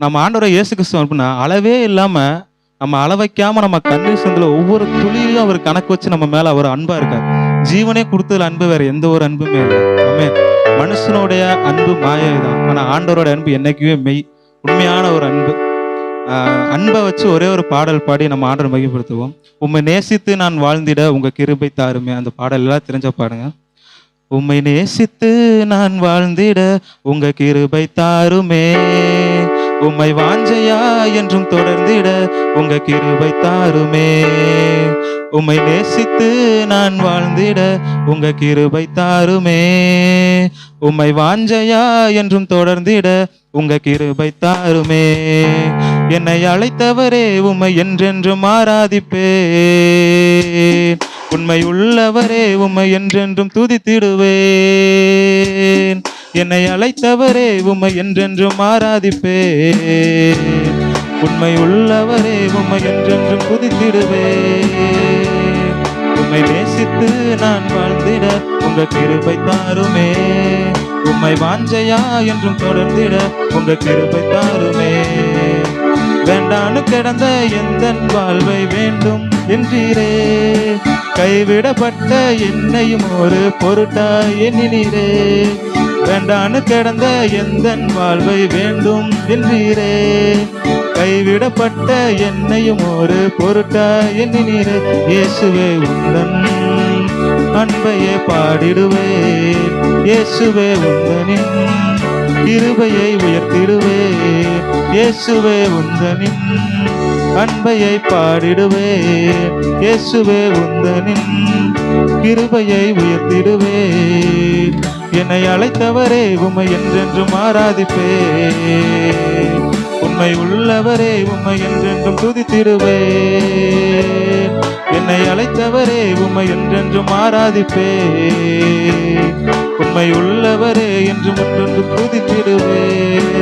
நம்ம ஆண்டவரை இயேசு கிறிஸ்துவ அப்படின்னா அளவே இல்லாம நம்ம அளவைக்காம நம்ம கண்ணீர் சந்தில ஒவ்வொரு துளியும் அவர் கணக்கு வச்சு நம்ம மேல அவர் அன்பா இருக்கார். ஜீவனே கொடுத்ததுல அன்பு வேற எந்த ஒரு அன்புமே இல்லை. மனுஷனுடைய அன்பு மாயை தான் ஆனா ஆண்டவரோட அன்பு என்னைக்குமே மெய் உண்மையான ஒரு அன்பு. அன்பை வச்சு ஒரே ஒரு பாடல் பாடி நம்ம ஆண்டரை மையப்படுத்துவோம் உம்மை நேசித்து நான் வாழ்ந்திட உங்க கிருபை தாருமே. அந்த பாடல் எல்லாம் தெரிஞ்ச பாடுங்க உம்மை நேசித்து நான் வாழ்ந்திட உங்க கிருபை தாருமே. உம்மை வாஞ்சையா என்றும் தொடர்ந்திட உங்க கிருபை தாருமே. உம்மை நேசித்து நான் வாழ்ந்திட உங்க கிருபை தாருமே. உம்மை வாஞ்சையா என்றும் தொடர்ந்திட உங்க கிருபை தாருமே. என்னை அழைத்தவரே உம்மை என்றென்றும் ஆராதிப்பேன் உண்மை உள்ளவரே உம்மை என்றென்றும் துதித்திடுவேன். என்னை அழைத்தவரே உம்மை என்றென்றும் மாறாதிப்பே உண்மை உள்ளவரே உம்மை என்றென்றும் குதித்திடுவே. உம்மை நேசித்து நான் வாழ்ந்திட உங்க கிருபை தாருமே. உம்மை வாஞ்சையா என்றும் தொடர்ந்திட உங்க கிருபை தாருமே. வேண்டானு கிடந்த எந்த வாழ்வை வேண்டும் என்றீரே. கைவிடப்பட்ட என்னையும் ஒரு பொருட்டா எண்ணினீரே. வேண்டான்னு கிடந்த எந்த வாழ்வை வேண்டும் என்றீரே கைவிடப்பட்ட என்னையும் ஒரு பொருட்டா எண்ணினீரே. இயேசுவே உந்தன் அன்பையே பாடிடுவேன். இயேசுவே உந்தனின் கிருபையை உயர்த்திடுவேன். இயேசுவே உந்தனின் அன்பையை பாடிடுவேன். இயேசுவே உந்தனின் கிருபையை உயர்த்திடுவேன். என்னை அழைத்தவரே உம்மை என்றென்றும் ஆராதிப்பே. உண்மை உள்ளவரே உம்மை என்றென்றும் துதித்திடுவேன் என்னை அழைத்தவரே உம்மை என்றென்றும் ஆராதிப்பே. உண்மை உள்ளவரே என்றும் முன்னென்று துதித்திடுவே.